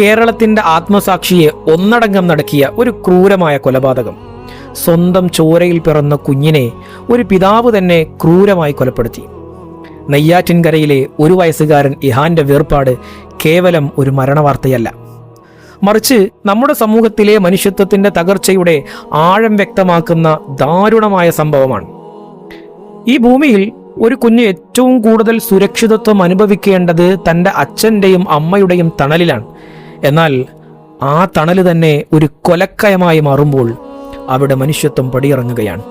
കേരളത്തിന്റെ ആത്മസാക്ഷിയെ ഒന്നടങ്കം നടക്കിയ ഒരു ക്രൂരമായ കൊലപാതകം. സ്വന്തം ചോരയിൽ പിറന്ന കുഞ്ഞിനെ ഒരു പിതാവ് തന്നെ ക്രൂരമായി കൊലപ്പെടുത്തി. നെയ്യാറ്റിൻകരയിലെ ഒരു വയസ്സുകാരൻ ഇഹാന്റെ വേർപാട് കേവലം ഒരു മരണവാർത്തയല്ല. മറിച്ച് നമ്മുടെ സമൂഹത്തിലെ മനുഷ്യത്വത്തിന്റെ തകർച്ചയുടെ ആഴം വ്യക്തമാക്കുന്ന ദാരുണമായ സംഭവമാണ്. ഈ ഭൂമിയിൽ ഒരു കുഞ്ഞ് ഏറ്റവും കൂടുതൽ സുരക്ഷിതത്വം അനുഭവിക്കേണ്ടത് തന്റെ അച്ഛന്റെയും അമ്മയുടെയും തണലിലാണ്. എന്നാൽ ആ തണൽ തന്നെ ഒരു കൊലക്കയമായി മാറുമ്പോൾ അവിടെ മനുഷ്യത്വം പടിയിറങ്ങുകയാണ്.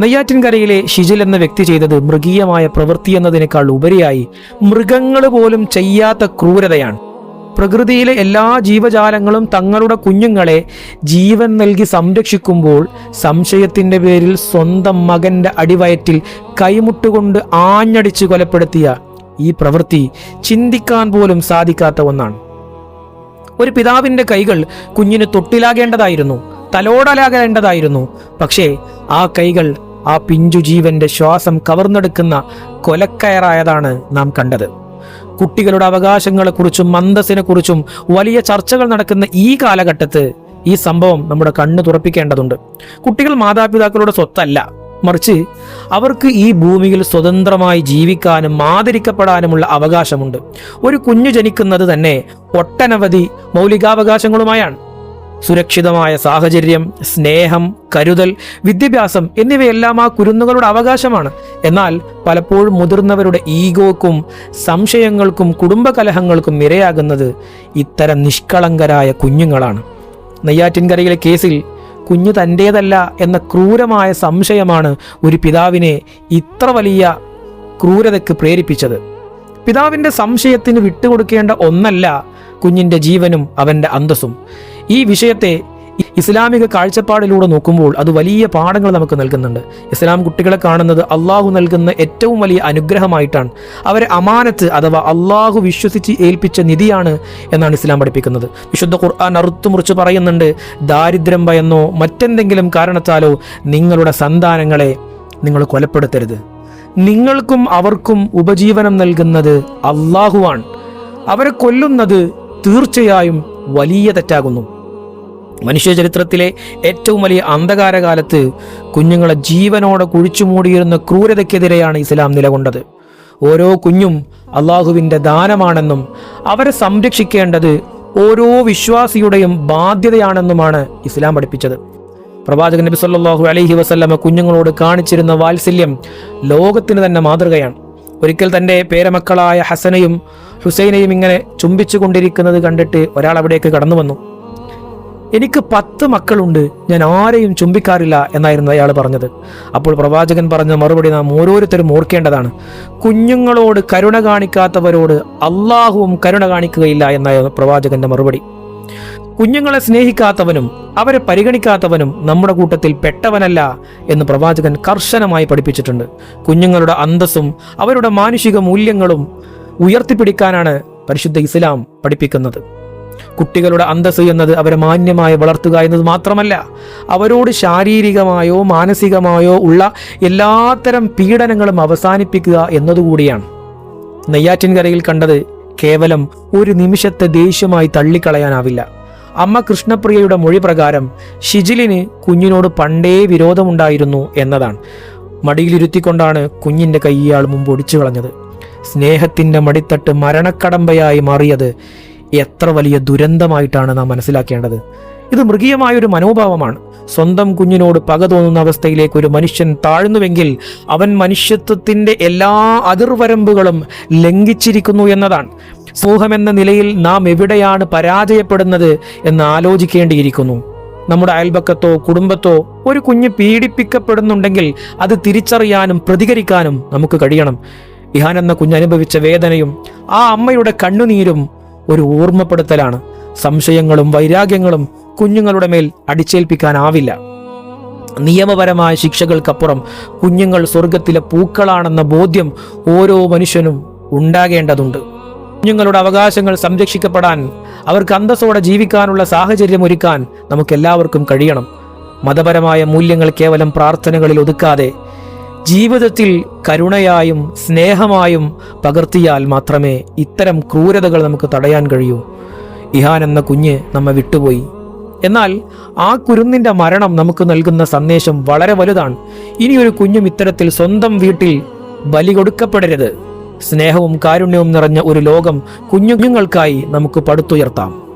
നെയ്യാറ്റിൻകരയിലെ ഷിജിൽ എന്ന വ്യക്തി ചെയ്തത് മൃഗീയമായ പ്രവൃത്തി എന്നതിനേക്കാൾ ഉപരിയായി മൃഗങ്ങൾ പോലും ചെയ്യാത്ത ക്രൂരതയാണ്. പ്രകൃതിയിലെ എല്ലാ ജീവജാലങ്ങളും തങ്ങളുടെ കുഞ്ഞുങ്ങളെ ജീവൻ നൽകി സംരക്ഷിക്കുമ്പോൾ സംശയത്തിന്റെ പേരിൽ സ്വന്തം മകന്റെ അടിവയറ്റിൽ കൈമുട്ടുകൊണ്ട് ആഞ്ഞടിച്ച് കൊലപ്പെടുത്തിയ ഈ പ്രവൃത്തി ചിന്തിക്കാൻ പോലും സാധിക്കാത്ത ഒന്നാണ്. ഒരു പിതാവിന്റെ കൈകൾ കുഞ്ഞിന് തൊട്ടിലാകേണ്ടതായിരുന്നു തലോടലാകേണ്ടതായിരുന്നു. പക്ഷേ ആ കൈകൾ ആ പിഞ്ചു ജീവന്റെ ശ്വാസം കവർന്നെടുക്കുന്ന കൊലക്കയറായതാണ് നാം കണ്ടത്. കുട്ടികളുടെ അവകാശങ്ങളെക്കുറിച്ചും മന്ദസിനെക്കുറിച്ചും വലിയ ചർച്ചകൾ നടക്കുന്ന ഈ കാലഘട്ടത്ത് ഈ സംഭവം നമ്മുടെ കണ്ണ് തുറപ്പിക്കേണ്ടതുണ്ട്. കുട്ടികൾ മാതാപിതാക്കളുടെ സ്വത്തല്ല. മറിച്ച് അവർക്ക് ഈ ഭൂമിയിൽ സ്വതന്ത്രമായി ജീവിക്കാനും ആദരിക്കപ്പെടാനുമുള്ള അവകാശമുണ്ട്. ഒരു കുഞ്ഞു ജനിക്കുന്നത് തന്നെ ഒട്ടനവധി മൗലികാവകാശങ്ങളുമായാണ്. സുരക്ഷിതമായ സാഹചര്യം സ്നേഹം കരുതൽ വിദ്യാഭ്യാസം എന്നിവയെല്ലാം ആ കുരുന്നുകളുടെ അവകാശമാണ്. എന്നാൽ പലപ്പോഴും മുതിർന്നവരുടെ ഈഗോക്കും സംശയങ്ങൾക്കും കുടുംബകലഹങ്ങൾക്കും ഇരയാകുന്നത് ഇത്തരം നിഷ്കളങ്കരായ കുഞ്ഞുങ്ങളാണ്. നെയ്യാറ്റിൻകരയിലെ കേസിൽ കുഞ്ഞു തന്റേതല്ല എന്ന ക്രൂരമായ സംശയമാണ് ഒരു പിതാവിനെ ഇത്ര വലിയ ക്രൂരതയ്ക്ക് പ്രേരിപ്പിച്ചത്. പിതാവിന്റെ സംശയത്തിന് വിട്ടുകൊടുക്കേണ്ട ഒന്നല്ല കുഞ്ഞിന്റെ ജീവനും അവന്റെ അന്തസ്സും. ഈ വിഷയത്തെ ഇസ്ലാമിക കാഴ്ചപ്പാടിലൂടെ നോക്കുമ്പോൾ അത് വലിയ പാഠങ്ങൾ നമുക്ക് നൽകുന്നുണ്ട്. ഇസ്ലാം കുട്ടികളെ കാണുന്നത് അള്ളാഹു നൽകുന്ന ഏറ്റവും വലിയ അനുഗ്രഹമായിട്ടാണ്. അവരെ അമാനത്ത് അഥവാ അള്ളാഹു വിശ്വസിച്ച് ഏൽപ്പിച്ച നിധിയാണ് എന്നാണ് ഇസ്ലാം പഠിപ്പിക്കുന്നത്. വിശുദ്ധ ഖുർആൻ അറുത്തുമുറിച്ച് പറയുന്നുണ്ട് ദാരിദ്ര്യം ഭയന്നോ മറ്റെന്തെങ്കിലും കാരണത്താലോ നിങ്ങളുടെ സന്താനങ്ങളെ നിങ്ങൾ കൊലപ്പെടുത്തരുത്. നിങ്ങൾക്കും അവർക്കും ഉപജീവനം നൽകുന്നത് അള്ളാഹുവാണ്. അവരെ കൊല്ലുന്നത് തീർച്ചയായും വലിയ തെറ്റാകുന്നു. മനുഷ്യചരിത്രത്തിലെ ഏറ്റവും വലിയ അന്ധകാരകാലത്ത് കുഞ്ഞുങ്ങളെ ജീവനോടെ കുഴിച്ചു മൂടിയിരുന്ന ക്രൂരതയ്ക്കെതിരെയാണ് ഇസ്ലാം നിലകൊണ്ടത്. ഓരോ കുഞ്ഞും അള്ളാഹുവിന്റെ ദാനമാണെന്നും അവരെ സംരക്ഷിക്കേണ്ടത് ഓരോ വിശ്വാസിയുടെയും ബാധ്യതയാണെന്നുമാണ് ഇസ്ലാം പഠിപ്പിച്ചത്. പ്രവാചകൻ നബി സല്ലാഹു അലഹി വസല്ലമ കുഞ്ഞുങ്ങളോട് കാണിച്ചിരുന്ന വാത്സല്യം ലോകത്തിന് തന്നെ മാതൃകയാണ്. ഒരിക്കൽ തന്റെ പേരമക്കളായ ഹസനയും ഹുസൈനയും ഇങ്ങനെ ചുംബിച്ചു കൊണ്ടിരിക്കുന്നത് കണ്ടിട്ട് ഒരാൾ അവിടേക്ക് കടന്നു വന്നു എനിക്ക് പത്ത് മക്കളുണ്ട് ഞാൻ ആരെയും ചുംബിക്കാറില്ല എന്നായിരുന്നു അയാൾ പറഞ്ഞത്. അപ്പോൾ പ്രവാചകൻ പറഞ്ഞ മറുപടി നാം ഓരോരുത്തരും ഓർക്കേണ്ടതാണ്. കുഞ്ഞുങ്ങളോട് കരുണ കാണിക്കാത്തവരോട് അള്ളാഹുവും കരുണ കാണിക്കുകയില്ല എന്നായിരുന്നു പ്രവാചകന്റെ മറുപടി. കുഞ്ഞുങ്ങളെ സ്നേഹിക്കാത്തവനും അവരെ പരിഗണിക്കാത്തവനും നമ്മുടെ കൂട്ടത്തിൽ പെട്ടവനല്ല എന്ന് പ്രവാചകൻ കർശനമായി പഠിപ്പിച്ചിട്ടുണ്ട്. കുഞ്ഞുങ്ങളുടെ അന്തസ്സും അവരുടെ മാനുഷിക മൂല്യങ്ങളും ഉയർത്തിപ്പിടിക്കാനാണ് പരിശുദ്ധ ഇസ്ലാം പഠിപ്പിക്കുന്നത്. കുട്ടികളുടെ അന്തസ് എന്നത് അവരെ മാന്യമായി വളർത്തുക എന്നത് മാത്രമല്ല അവരോട് ശാരീരികമായോ മാനസികമായോ ഉള്ള എല്ലാത്തരം പീഡനങ്ങളും അവസാനിപ്പിക്കുക എന്നതുകൂടിയാണ്. നെയ്യാറ്റിൻകരയിൽ കണ്ടത് കേവലം ഒരു നിമിഷത്തെ ദേഷ്യമായി തള്ളിക്കളയാനാവില്ല. അമ്മ കൃഷ്ണപ്രിയയുടെ മൊഴി പ്രകാരം ഷിജിലിന് കുഞ്ഞിനോട് പണ്ടേ വിരോധമുണ്ടായിരുന്നു എന്നതാണ്. മടിയിലിരുത്തിക്കൊണ്ടാണ് കുഞ്ഞിന്റെ കൈയാൾ മുമ്പ് ഒടിച്ചു കളഞ്ഞത് സ്നേഹത്തിന്റെ മടിത്തട്ട് മരണക്കടമ്പയായി മാറിയത് എത്ര വലിയ ദുരന്തമായിട്ടാണ് നാം മനസ്സിലാക്കേണ്ടത്? ഇത് മൃഗീയമായ ഒരു മനോഭാവമാണ്. സ്വന്തം കുഞ്ഞിനോട് പക തോന്നുന്ന അവസ്ഥയിലേക്ക് ഒരു മനുഷ്യൻ താഴ്ന്നുവെങ്കിൽ അവൻ മനുഷ്യത്വത്തിന്റെ എല്ലാ അതിർവരമ്പുകളും ലംഘിച്ചിരിക്കുന്നു എന്നതാണ്. സമൂഹമെന്ന നിലയിൽ നാം എവിടെയാണ് പരാജയപ്പെടുന്നത് എന്ന് ആലോചിക്കേണ്ടിയിരിക്കുന്നു. നമ്മുടെ അയൽപക്കത്തോ കുടുംബത്തോ ഒരു കുഞ്ഞ് പീഡിപ്പിക്കപ്പെടുന്നുണ്ടെങ്കിൽ അത് തിരിച്ചറിയാനും പ്രതികരിക്കാനും നമുക്ക് കഴിയണം. ഇഹാൻ എന്ന കുഞ്ഞ് അനുഭവിച്ച വേദനയും ആ അമ്മയുടെ കണ്ണുനീരും ഒരു ഓർമ്മപ്പെടുത്തലാണ്. സംശയങ്ങളും വൈരാഗ്യങ്ങളും കുഞ്ഞുങ്ങളുടെ മേൽ അടിച്ചേൽപ്പിക്കാനാവില്ല. നിയമപരമായ ശിക്ഷകൾക്കപ്പുറം കുഞ്ഞുങ്ങൾ സ്വർഗത്തിലെ പൂക്കളാണെന്ന ബോധ്യം ഓരോ മനുഷ്യനും ഉണ്ടാകേണ്ടതുണ്ട്. കുഞ്ഞുങ്ങളുടെ അവകാശങ്ങൾ സംരക്ഷിക്കപ്പെടാൻ അവർക്ക് അന്തസ്സോടെ ജീവിക്കാനുള്ള സാഹചര്യം ഒരുക്കാൻ നമുക്കെല്ലാവർക്കും കഴിയണം. മതപരമായ മൂല്യങ്ങൾ കേവലം പ്രാർത്ഥനകളിൽ ഒതുക്കാതെ ജീവിതത്തിൽ കരുണയായും സ്നേഹമായും പകർത്തിയാൽ മാത്രമേ ഇത്തരം ക്രൂരതകൾ നമുക്ക് തടയാൻ കഴിയൂ. ഇഹാൻ എന്ന കുഞ്ഞ് നമ്മെ വിട്ടുപോയി. എന്നാൽ ആ കുരുന്നിന്റെ മരണം നമുക്ക് നൽകുന്ന സന്ദേശം വളരെ വലുതാണ്. ഇനിയൊരു കുഞ്ഞും ഇത്തരത്തിൽ സ്വന്തം വീട്ടിൽ ബലി കൊടുക്കപ്പെടരുത്. സ്നേഹവും കാരുണ്യവും നിറഞ്ഞ ഒരു ലോകം കുഞ്ഞുങ്ങൾക്കായി നമുക്ക് പടുത്തുയർത്താം.